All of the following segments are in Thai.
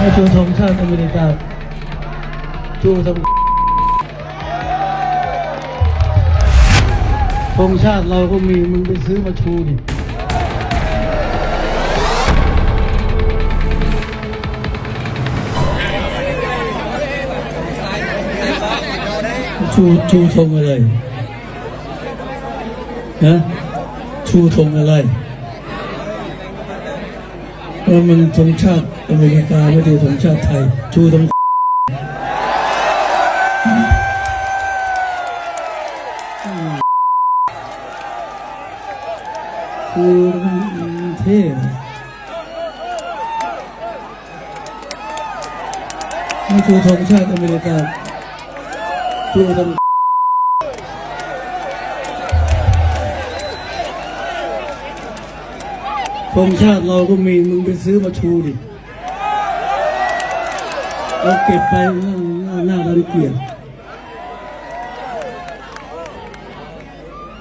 ให้ชูธงชาติอเมริกาชูธงธงชาติเราก็มีมึงไปซื้อมาชูดิชูชูธงอะไรนะชูธงอะไร ว่ามันธงชาติอเมริกาไม่ใช่ธงชาติไทย ชูธงคือมันเท่นะไม่ชูธงชาติอเมริกาชูธง ธงชาติเราก็มีมึงไปซื้อมาชูดิเราเก็บไปหน้าหน้ารังเกียจ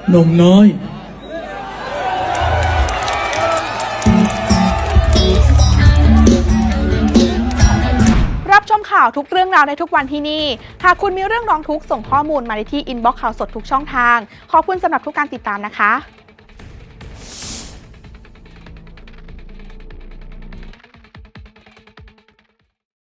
หนุ่มน้อยรับชมข่าวทุกเรื่องราวในทุกวันที่นี่ หากคุณมีเรื่องร้องทุกข์ส่งข้อมูลมาในที่อินบ็อกซ์ข่าวสดทุกช่องทาง ขอบคุณสำหรับทุกการติดตามนะคะ